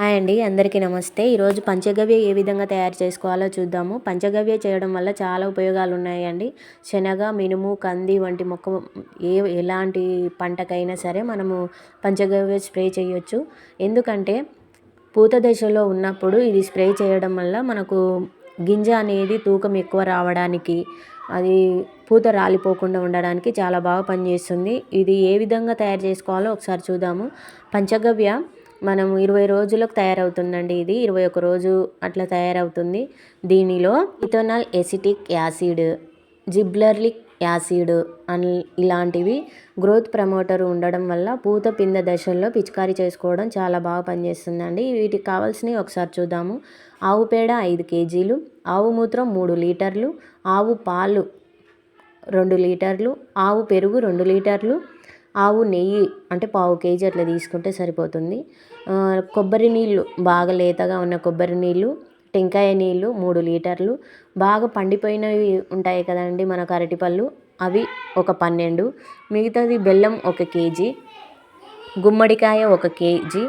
Hi అండి అందరికీ నమస్తే. ఈరోజు పంచగవ్య ఏ విధంగా తయారు చేసుకోవాలో చూద్దాము. పంచగవ్య చేయడం వల్ల చాలా ఉపయోగాలు ఉన్నాయండి. శనగ మినుము కంది వంటి మొక్క ఏ ఎలాంటి పంటకైనా సరే మనము పంచగవ్య స్ప్రే చేయొచ్చు. ఎందుకంటే పూత దశలో ఉన్నప్పుడు ఇది స్ప్రే చేయడం వల్ల మనకు గింజ అనేది తూకం ఎక్కువ రావడానికి అది పూత రాలిపోకుండా ఉండడానికి చాలా బాగా పనిచేస్తుంది. ఇది ఏ విధంగా తయారు చేసుకోవాలో ఒకసారి చూద్దాము. పంచగవ్య మనం ఇరవై రోజులకు తయారవుతుందండి ఇది. ఇరవై ఒక రోజు అట్లా తయారవుతుంది. దీనిలో ethanol acetic acid gibberellic acid అని ఇలాంటివి గ్రోత్ ప్రమోటర్ ఉండడం వల్ల పూత పింద దశల్లో పిచికారీ చేసుకోవడం చాలా బాగా పనిచేస్తుందండి. వీటికి కావాల్సినవి ఒకసారి చూద్దాము. ఆవు పేడ ఐదు కేజీలు ఆవు మూత్రం మూడు లీటర్లు ఆవు పాలు రెండు లీటర్లు ఆవు పెరుగు రెండు లీటర్లు ఆవు నెయ్యి అంటే పావు కేజీ అట్లా తీసుకుంటే సరిపోతుంది. కొబ్బరి నీళ్ళు బాగా లేతగా ఉన్న కొబ్బరి నీళ్ళు టెంకాయ నీళ్ళు మూడు లీటర్లు. బాగా పండిపోయినవి ఉంటాయి కదండి మనకు అరటిపళ్ళు. అవి ఒక పన్నెండు. మిగతాది బెల్లం ఒక కేజీ. గుమ్మడికాయ ఒక కేజీ.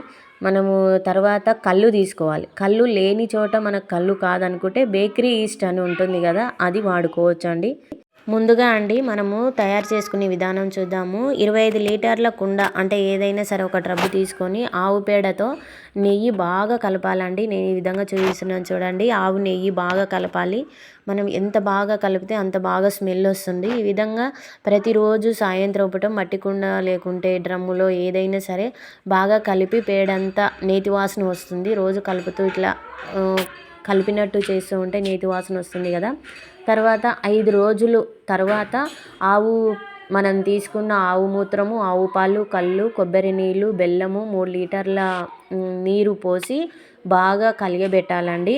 మనము తర్వాత కళ్ళు తీసుకోవాలి. కళ్ళు లేని చోట మనకు కళ్ళు కాదనుకుంటే బేకరీ ఈస్ట్ అని ఉంటుంది కదా అది వాడుకోవచ్చు అండి ముందుగా అండి మనము తయారు చేసుకునే విధానం చూద్దాము. ఇరవై ఐదు లీటర్ల కుండ అంటే ఏదైనా సరే ఒక ట్రబ్బు తీసుకొని ఆవు పేడతో నెయ్యి బాగా కలపాలండి. నేను ఈ విధంగా చూపిస్తున్నాను చూడండి. ఆవు నెయ్యి బాగా కలపాలి. మనం ఎంత బాగా కలిపితే అంత బాగా స్మెల్ వస్తుంది. ఈ విధంగా ప్రతిరోజు సాయంత్రం పూట మట్టి కుండ లేకుంటే డ్రమ్ములో ఏదైనా సరే బాగా కలిపి పేడంతా నేతి వాసన వస్తుంది. రోజు కలుపుతూ ఇట్లా కలిపినట్టు చేస్తూ ఉంటే నేతి వాసన వస్తుంది కదా. తర్వాత ఐదు రోజులు తర్వాత ఆవు మనం తీసుకున్న ఆవు మూత్రము ఆవు పాలు కళ్ళు కొబ్బరి నీళ్ళు బెల్లము మూడు లీటర్ల నీరు పోసి బాగా కలిగబెట్టాలండి.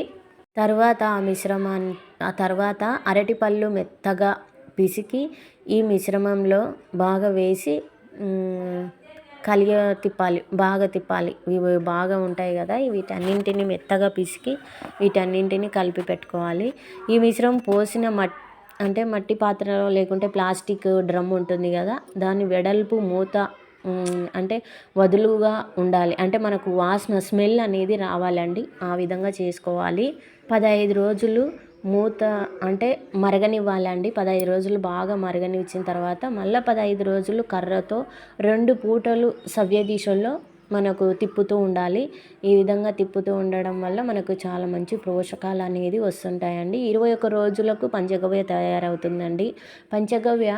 తర్వాత ఆ మిశ్రమాన్ని ఆ తర్వాత అరటిపళ్ళు మెత్తగా పిసికి ఈ మిశ్రమంలో బాగా వేసి కలియ తిప్పాలి బాగా తిప్పాలి. ఇవి బాగా ఉంటాయి కదా వీటన్నింటిని మెత్తగా పిసికి వీటన్నింటిని కలిపి పెట్టుకోవాలి. ఈ మిశ్రమం పోసిన మట్ అంటే మట్టి పాత్రలో లేకుంటే ప్లాస్టిక్ డ్రమ్ ఉంటుంది కదా దాని వెడల్పు మూత అంటే వదులుగా ఉండాలి. అంటే మనకు వాసన స్మెల్ అనేది రావాలండి. ఆ విధంగా చేసుకోవాలి. పదహైదు రోజులు మూత అంటే మరగనివ్వాలండి. పదహైదు రోజులు బాగా మరగనిచ్చిన తర్వాత మళ్ళీ పదహైదు రోజులు కర్రతో రెండు పూటలు సవ్య దిశల్లో మనకు తిప్పుతూ ఉండాలి. ఈ విధంగా తిప్పుతూ ఉండడం వల్ల మనకు చాలా మంచి పోషకాలు అనేది వస్తుంటాయండి. ఇరవై ఒక రోజులకు పంచగవ్య తయారవుతుందండి. పంచగవ్య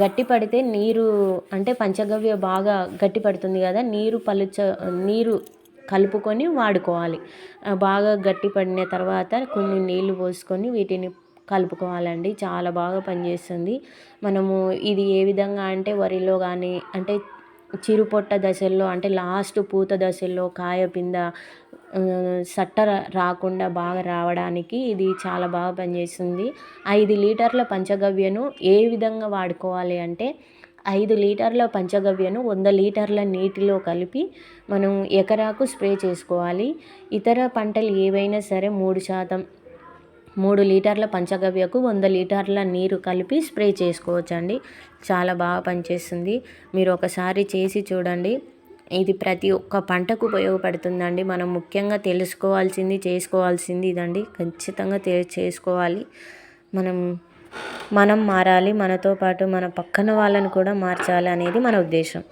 గట్టి పడితే నీరు అంటే పంచగవ్య బాగా గట్టి పడుతుంది కదా నీరు పలుచ నీరు కలుపుకొని వాడుకోవాలి. బాగా గట్టి పడిన తర్వాత కొన్ని నీళ్ళు పోసుకొని వీటిని కలుపుకోవాలండి. చాలా బాగా పనిచేస్తుంది. మనము ఇది ఏ విధంగా అంటే వరిలో కానీ అంటే చిరుపొట్ట దశల్లో అంటే లాస్ట్ పూత దశల్లో కాయ పింద సట్ట రాకుండా బాగా రావడానికి ఇది చాలా బాగా పనిచేస్తుంది. ఐదు లీటర్ల పంచగవ్యను ఏ విధంగా వాడుకోవాలి అంటే ఐదు లీటర్ల పంచగవ్యను వంద లీటర్ల నీటిలో కలిపి మనం ఎకరాకు స్ప్రే చేసుకోవాలి. ఇతర పంటలు ఏవైనా సరే మూడు శాతం మూడు లీటర్ల పంచగవ్యకు వంద లీటర్ల నీరు కలిపి స్ప్రే చేసుకోవచ్చండి. చాలా బాగా పనిచేస్తుంది. మీరు ఒకసారి చేసి చూడండి. ఇది ప్రతి ఒక్క పంటకు ఉపయోగపడుతుందండి. మనం ముఖ్యంగా తెలుసుకోవాల్సింది చేసుకోవాల్సింది ఇదండి. ఖచ్చితంగా చేసుకోవాలి. మనం మనం మారాలి మనతో పాటు మన పక్కన వాళ్ళని కూడా మార్చాలి అనేది మన ఉద్దేశం.